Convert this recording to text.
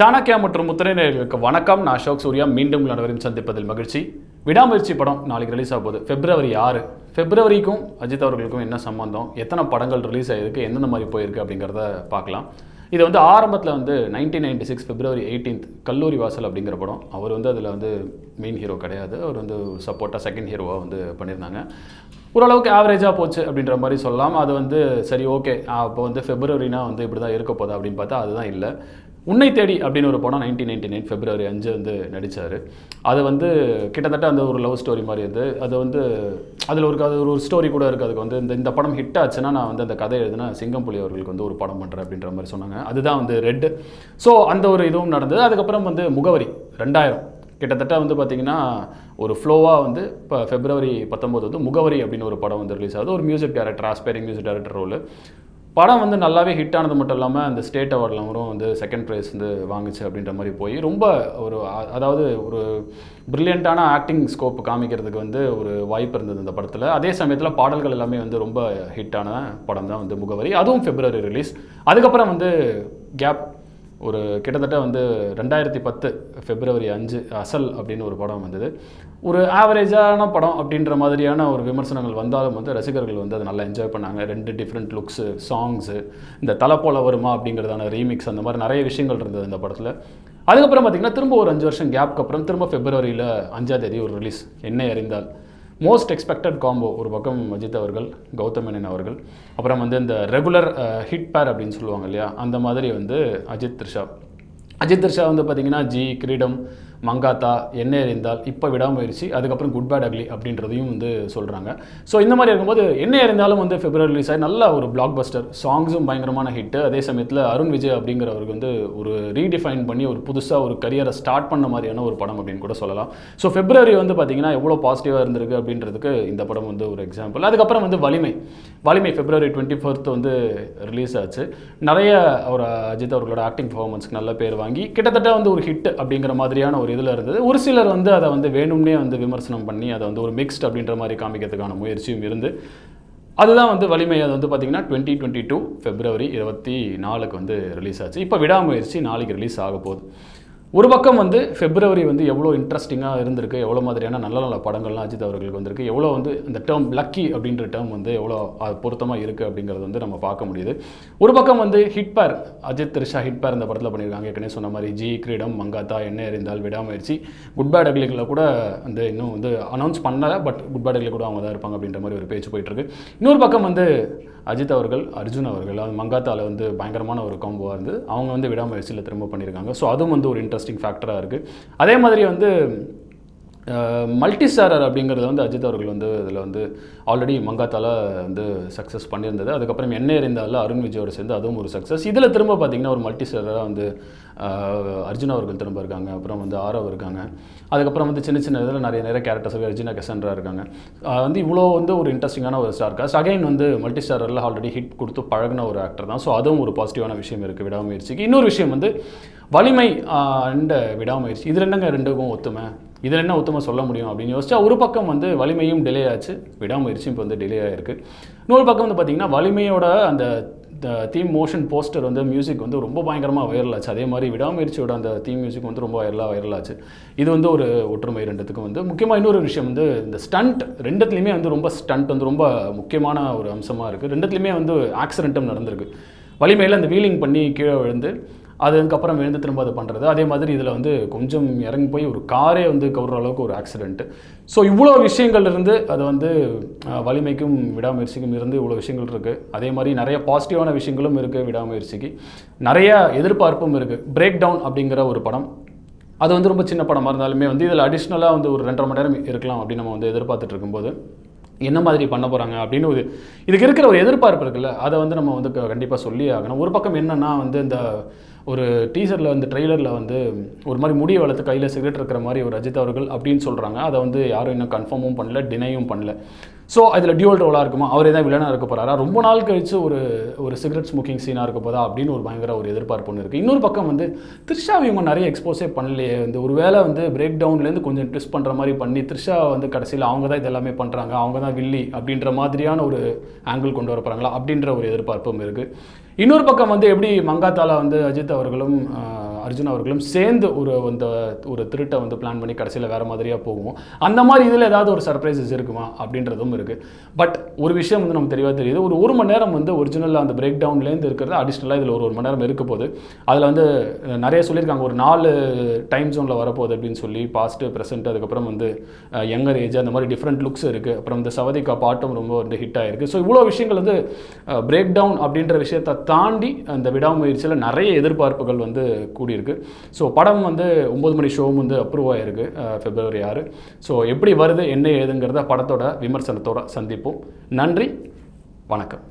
சாணக்கியா மற்றும் முத்திரைநேர்களுக்கு வணக்கம். நான் அசோக் சூர்யா. மீண்டும் உங்கள் சந்திப்பதில் மகிழ்ச்சி. விடாமுயற்சி படம் நாளைக்கு ரிலீஸ் ஆக போகுது. பிப்ரவரி ஆறு. பிப்ரவரிக்கும் அஜித் அவர்களுக்கும் என்ன சம்பந்தம்? எத்தனை படங்கள் ரிலீஸ் ஆகிருக்கு எந்தெந்த மாதிரி போயிருக்கு அப்படிங்கிறத பார்க்கலாம். இது வந்து ஆரம்பத்தில் வந்து nineteen ninety six February eighteenth Kalloori Vaasal அப்படிங்கிற படம். அவர் வந்து அதில் வந்து மெயின் ஹீரோ கிடையாது. அவர் வந்து சப்போர்ட்டாக செகண்ட் ஹீரோவாக வந்து பண்ணியிருந்தாங்க. ஓரளவுக்கு ஆவரேஜாக போச்சு அப்படின்ற மாதிரி சொல்லலாம். அது வந்து சரி ஓகே அப்போ வந்து ஃபெப்ரவரினா வந்து இப்படி தான் இருக்க போதா அப்படின்னு பார்த்தா அதுதான் இல்லை. உன்னை தேடி அப்படின்னு ஒரு படம் நைன்டீன் நைன்டி நைன் ஃபெப்ரவரி அஞ்சு வந்து நடித்தார் அது வந்து கிட்டத்தட்ட அந்த ஒரு லவ் ஸ்டோரி மாதிரி இது அது வந்து அதில் ஒரு அது ஒரு ஸ்டோரி கூட இருக்குது அதுக்கு வந்து இந்த இந்த படம் ஹிட் ஆச்சுன்னா நான் வந்து அந்த கதை எழுதுனா சிங்கம்புலி அவர்களுக்கு வந்து ஒரு படம் பண்ணுறேன் அப்படின்ற மாதிரி சொன்னாங்க. அதுதான் வந்து ரெட் ஸோ அந்த ஒரு இதுவும் நடந்தது. அதுக்கப்புறம் வந்து முகவரி ரெண்டாயிரம். கிட்டத்தட்ட வந்து பார்த்தீங்கன்னா ஒரு ஃப்ளோவாக வந்து இப்போ ஃபெப்ரவரி பத்தொம்போது வந்து முகவரி அப்படின்னு ஒரு படம் வந்து ரிலீஸ் ஆகுது. ஒரு music director aspiring music director role படம் வந்து நல்லாவே ஹிட் ஆனது மட்டும் இல்லாமல் அந்த ஸ்டேட் அவார்ட்லாம் வந்து செகண்ட் ப்ரைஸ் வந்து வாங்குச்சு அப்படின்ற மாதிரி போய் ரொம்ப ஒரு அதாவது ஒரு ப்ரில்லியண்ட்டான ஆக்டிங் ஸ்கோப் காமிக்கிறதுக்கு வந்து ஒரு வாய்ப்பு இருந்தது இந்த படத்தில். அதே சமயத்தில் பாடல்கள் எல்லாமே வந்து ரொம்ப ஹிட்டான படம் தான் வந்து முகவரி. அதுவும் பிப்ரவரி ரிலீஸ் அதுக்கப்புறம் வந்து கேப் ஒரு கிட்டத்தட்ட வந்து ரெண்டாயிரத்தி பத்து ஃபெப்ரவரி அஞ்சு அசல் அப்படின்னு ஒரு படம் வந்தது. ஒரு ஆவரேஜான படம் அப்படின்ற மாதிரியான ஒரு விமர்சனங்கள் வந்தாலும் வந்து ரசிகர்கள் வந்து அதை நல்லா என்ஜாய் பண்ணாங்க. ரெண்டு டிஃப்ரெண்ட் லுக்ஸு சாங்ஸு இந்த தலை போல வருமா அப்படிங்கிறதான ரீமிக்ஸ் அந்த மாதிரி நிறைய விஷயங்கள் இருந்தது இந்த படத்தில். அதுக்கப்புறம் பார்த்திங்கன்னா திரும்ப ஒரு அஞ்சு வருஷம் கேப்க்கு அப்புறம் திரும்ப பிப்ரவரியில் அஞ்சாம் தேதி ஒரு ரிலீஸ் என்னை அறிந்தால். மோஸ்ட் எக்ஸ்பெக்டட் காம்போ ஒரு பக்கம் அஜித் அவர்கள் கௌதம் மேனன் அவர்கள் அப்புறம் வந்து இந்த ரெகுலர் ஹிட் பேர் அப்படின்னு சொல்லுவாங்க இல்லையா அந்த மாதிரி வந்து அஜித் த்ரிஷா. அஜித் த்ரிஷா வந்து பார்த்திங்கன்னா ஜி கிரீடம் மங்காத்தா என்ன எறிந்தால் இப்போ விடாமுயற்சி அதுக்கப்புறம் குட் பேட் அக்லி அப்படின்றதையும் வந்து சொல்கிறாங்க ஸோ இந்த மாதிரி இருக்கும்போது என்ன எறிந்தாலும் வந்து பிப்ரவரி ரிலீஸ் ஆகி நல்ல ஒரு பிளாக் பஸ்டர் சாங்ஸும் பயங்கரமான ஹிட்டு அதே சமயத்தில் அருண் விஜய் அப்படிங்கிறவருக்கு வந்து ஒரு ரீடிஃபைன் பண்ணி ஒரு புதுசாக ஒரு கரியரை ஸ்டார்ட் பண்ண மாதிரியான ஒரு படம் அப்படின்னு கூட சொல்லலாம். ஸோ பிப்ரவரி வந்து பார்த்தீங்கன்னா எவ்வளோ பாசிட்டிவாக இருந்திருக்கு அப்படின்றதுக்கு இந்த படம் வந்து ஒரு எக்ஸாம்பிள் அதுக்கப்புறம் வந்து Valimai. Valimai February twenty fourth வந்து ரிலீஸ் ஆச்சு. நிறைய அவர் அஜித் அவர்களோட ஆக்டிங் பர்ஃபார்மன்ஸ்க்கு நல்ல பேர் வாங்கி கிட்டத்தட்ட வந்து ஒரு ஹிட் அப்படிங்கிற மாதிரியான ஒரு இதில் இருந்தது ஒரு சிலர் வந்து அதை வந்து வேணும்னே வந்து விமர்சனம் பண்ணி அதை வந்து ஒரு மிக்ஸ்ட் அப்படின்ற மாதிரி காமிக்கிறதுக்கான முயற்சியும் இருந்து அதுதான் வந்து வலிமை. அது வந்து பார்த்தீங்கன்னா டுவெண்ட்டி டுவெண்ட்டி டூ ஃபெப்ரவரி இருபத்தி நாலுக்கு வந்து ரிலீஸ் ஆச்சு. இப்போ விடாமுயற்சி நாளைக்கு ரிலீஸ் ஆக போகுது. ஒரு பக்கம் வந்து ஃபெப்ரவரி வந்து எவ்வளோ இன்ட்ரெஸ்டிங்காக இருந்திருக்கு எவ்வளோ மாதிரியான நல்ல நல்ல படங்கள்லாம் அஜித் அவர்களுக்கு வந்திருக்கு எவ்வளோ வந்து இந்த டேர்ம் லக்கி அப்படின்ற டேர்ம் வந்து எவ்வளோ பொருத்தமாக இருக்குது அப்படிங்கிறது வந்து நம்ம பார்க்க முடியுது. ஒரு பக்கம் வந்து ஹிட் பேர் அஜித் த்ரிஷா ஹிட் பேர் இந்த படத்தில் பண்ணியிருக்காங்க. ஏற்கனவே சொன்ன மாதிரி ஜி கிரீடம் மங்காத்தா என்ன எறிந்தால் விடாமுயற்சி. குட் பேட் அக்லிகளில் கூட வந்து இன்னும் வந்து அனௌன்ஸ் பண்ணலை பட் குட் பேட் அக்லி கூட அவங்க தான் இருப்பாங்க அப்படின்ற மாதிரி ஒரு பேச்சு போயிட்டுருக்கு. இன்னொரு பக்கம் வந்து அஜித் அவர்கள் அர்ஜுன் அவர்கள் அது வந்து பயங்கரமான ஒரு காம்போவாக இருந்து அவங்க வந்து விடாமுயற்சியில் திரும்ப பண்ணியிருக்காங்க. ஸோ அதுவும் வந்து ஒரு இன்ட்ரெஸ்ட் இன்ட்ரெஸ்டிங் ஃபேக்டராக இருக்குது அதே மாதிரி வந்து மல்டி ஸ்டாரர் அப்படிங்கிறது வந்து அஜித் அவர்கள் வந்து இதில் வந்து ஆல்ரெடி மங்காத்தால வந்து சக்ஸஸ் பண்ணியிருந்தது. அதுக்கப்புறம் என்ன இருந்தால அருண் விஜயோட சேர்ந்து அதுவும் ஒரு சக்ஸஸ் இதில் திரும்ப பார்த்தீங்கன்னா ஒரு மல்டி ஸ்டாரராக வந்து அர்ஜுன் அவர்கள் திரும்ப இருக்காங்க. அப்புறம் வந்து ஆரவ் இருக்காங்க. அதுக்கப்புறம் வந்து சின்ன சின்ன இதில் நிறைய நிறைய கேரக்டர்ஸ் அர்ஜுனா கெசன்ரா இருக்காங்க. வந்து இவ்வளோ வந்து ஒரு இன்ட்ரெஸ்டிங்கான ஒரு ஸ்டார் காஸ்ட் அகைன் வந்து மல்டி ஸ்டாரரில் ஆல்ரெடி ஹிட் கொடுத்து பழகின ஒரு ஆக்டர் தான். ஸோ அதுவும் ஒரு பாசிட்டிவான விஷயம் இருக்குது விடாமுயற்சிக்கு. இன்னொரு விஷயம் வந்து வலிமை அண்ட் விடாமுயற்சி. இதில் என்னங்க ரெண்டுக்கும் ஒத்துமை. இதில் என்ன ஒத்துமை சொல்ல முடியும் அப்படின்னு யோசிச்சா ஒரு பக்கம் வந்து வலிமையும் டிலே ஆச்சு. விடாமுயற்சியும் இப்போ வந்து டிலே ஆகிருக்கு இன்னொரு பக்கம் வந்து பார்த்திங்கன்னா வலிமையோட அந்த தீம் மோஷன் போஸ்டர் வந்து மியூசிக் வந்து ரொம்ப பயங்கரமாக வைரல் ஆச்சு. அதே மாதிரி விடாமுயற்சியோட அந்த தீம் மியூசிக் வந்து ரொம்ப வைரலாக வைரல் ஆச்சு. இது வந்து ஒரு ஒற்றுமை ரெண்டுத்துக்கும் வந்து. முக்கியமாக இன்னொரு விஷயம் வந்து இந்த ஸ்டண்ட் ரெண்டுத்துலையுமே வந்து ரொம்ப ஸ்டண்ட் வந்து ரொம்ப முக்கியமான ஒரு அம்சமாக இருக்குது ரெண்டுத்துலையுமே வந்து ஆக்சிடென்ட்டும் நடந்திருக்கு. வலிமையில் அந்த வீலிங் பண்ணி கீழே விழுந்து அதுக்கப்புறம் விழுந்து திரும்ப அது பண்ணுறது அதே மாதிரி இதில் வந்து கொஞ்சம் இறங்கி போய் ஒரு காரே வந்து கவுற அளவுக்கு ஒரு ஆக்சிடென்ட்டு ஸோ இவ்வளோ விஷயங்கள் இருந்து அது வந்து வலிமைக்கும் விடாமுயற்சிக்கும் இருந்து இவ்வளோ விஷயங்கள் இருக்குது அதே மாதிரி நிறைய பாசிட்டிவான விஷயங்களும் இருக்குது விடாமுயற்சிக்கு. நிறைய எதிர்பார்ப்பும் இருக்குது பிரேக் டவுன் அப்படிங்கிற ஒரு படம். அது வந்து ரொம்ப சின்ன படமாக இருந்தாலுமே வந்து இதில் அடிஷ்னலாக வந்து ஒரு ரெண்டரை மணி நேரம் இருக்கலாம் அப்படின்னு நம்ம வந்து எதிர்பார்த்துட்டு இருக்கும்போது என்ன மாதிரி பண்ண போகிறாங்க அப்படின்னு ஒரு இதுக்கு இருக்கிற ஒரு எதிர்பார்ப்பு இருக்குல்ல அதை வந்து நம்ம வந்து கண்டிப்பாக சொல்லி ஆகணும். ஒரு பக்கம் என்னன்னா வந்து இந்த ஒரு டீசரில் வந்து ட்ரெய்லரில் வந்து ஒரு மாதிரி முடிய வளர்த்து கையில் சிகரெட் இருக்கிற மாதிரி ஒரு அஜித் அவர்கள் அப்படின்னு சொல்கிறாங்க அதை வந்து யாரும் இன்னும் கன்ஃபார்மும் பண்ணல டினையும் பண்ணல. ஸோ அதில் டியூவல் ரோலாக இருக்குமா? அவரே தான் வில்லனாக இருக்க போகிறாரா ரொம்ப நாள் கழித்து ஒரு ஒரு சிகரெட் ஸ்மோக்கிங் சீனாக இருக்க போதா அப்படின்னு ஒரு பயங்கர ஒரு எதிர்பார்ப்பு ஒன்று இருக்குது இன்னொரு பக்கம் வந்து த்ரிஷா இவங்க நிறைய எக்ஸ்போஸே பண்ணலையே. வந்து ஒரு வேளை வந்து பிரேக் டவுன்லேருந்து கொஞ்சம் ட்விஸ்ட் பண்ணுற மாதிரி பண்ணி த்ரிஷா வந்து கடைசியில் அவங்க தான் இது எல்லாமே பண்ணுறாங்க அவங்க தான் வில்லி அப்படின்ற மாதிரியான ஒரு ஆங்கிள் கொண்டு வரப்போகிறாங்களா அப்படின்ற ஒரு எதிர்பார்ப்பும் இருக்குது இன்னொரு பக்கம் வந்து எப்படி மங்காத்தால வந்து அஜித் அவர்களும் அர்ஜுன் அவர்களும் சேர்ந்து ஒரு அந்த ஒரு திருட்டை வந்து பிளான் பண்ணி கடைசியில் வேறு மாதிரியாக போகும். அந்த மாதிரி இதில் ஏதாவது ஒரு சர்ப்ரைசஸ் இருக்குமா? அப்படின்றதும் இருக்குது பட் ஒரு விஷயம் வந்து நமக்கு தெளிவாக தெரியுது. ஒரு ஒரு மணி நேரம் வந்து ஒரிஜினல் அந்த பிரேக் டவுன்லேருந்து இருக்கிறது அடிஷ்னலாக இதில் ஒரு ஒரு மணி நேரம் இருக்க போகுது. அதில் வந்து நிறைய சொல்லியிருக்காங்க. ஒரு நாலு டைம் ஜோனில் வரப்போகுது அப்படின்னு சொல்லி பாஸ்ட்டு ப்ரெசென்ட் அதுக்கப்புறம் வந்து யங்கர் ஏஜ் அந்த மாதிரி டிஃப்ரெண்ட் லுக்ஸ் இருக்குது அப்புறம் இந்த சவதிகா பாட்டும் ரொம்ப வந்து ஹிட் ஆகிருக்கு ஸோ இவ்வளோ விஷயங்கள் வந்து பிரேக் டவுன் அப்படின்ற விஷயத்தை தாண்டி அந்த விடாமுயற்சியில் நிறைய எதிர்பார்ப்புகள் வந்து கூடியிருக்கு ஸோ படம் வந்து ஒம்பது மணி ஷோவும் வந்து அப்ரூவ் ஆயிருக்கு பிப்ரவரி ஆறு. ஸோ எப்படி வருது என்ன ஏதுங்கிறத படத்தோட விமர்சனத்தோட சந்திப்போம். நன்றி வணக்கம்.